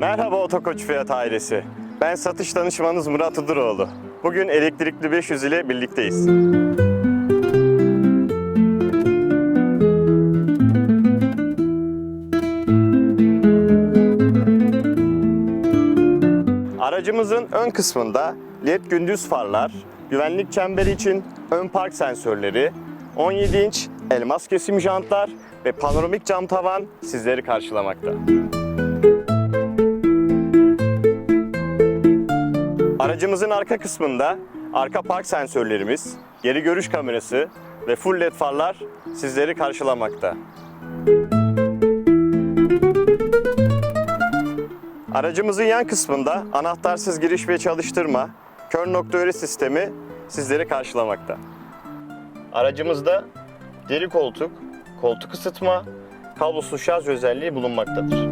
Merhaba Otokoç Fiyat ailesi. Ben satış danışmanınız Murat Uduroğlu. Bugün elektrikli 500 ile birlikteyiz. Aracımızın ön kısmında LED gündüz farlar, güvenlik çemberi için ön park sensörleri, 17 inç elmas kesim jantlar ve panoramik cam tavan sizleri karşılamakta. Aracımızın arka kısmında arka park sensörlerimiz, geri görüş kamerası ve full led farlar sizleri karşılamakta. Aracımızın yan kısmında anahtarsız giriş ve çalıştırma, kör nokta öre sistemi sizleri karşılamakta. Aracımızda deri koltuk, koltuk ısıtma, kablosuz şarj özelliği bulunmaktadır.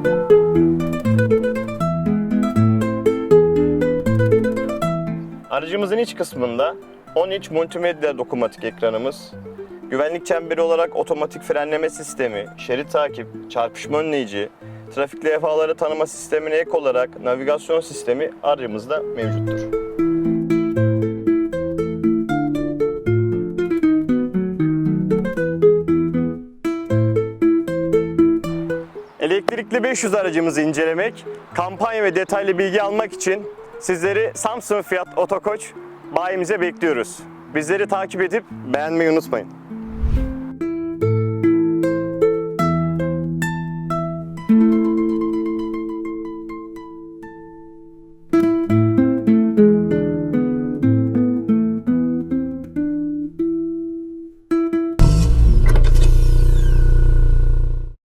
Aracımızın iç kısmında 10 inç multimedya dokunmatik ekranımız, güvenlik çemberi olarak otomatik frenleme sistemi, şerit takip, çarpışma önleyici, trafik levhaları tanıma sistemine ek olarak navigasyon sistemi aracımızda mevcuttur. Elektrikli 500 aracımızı incelemek, kampanya ve detaylı bilgi almak için sizleri Samsung Fiyat Otokoç bayimize bekliyoruz. Bizleri takip edip beğenmeyi unutmayın.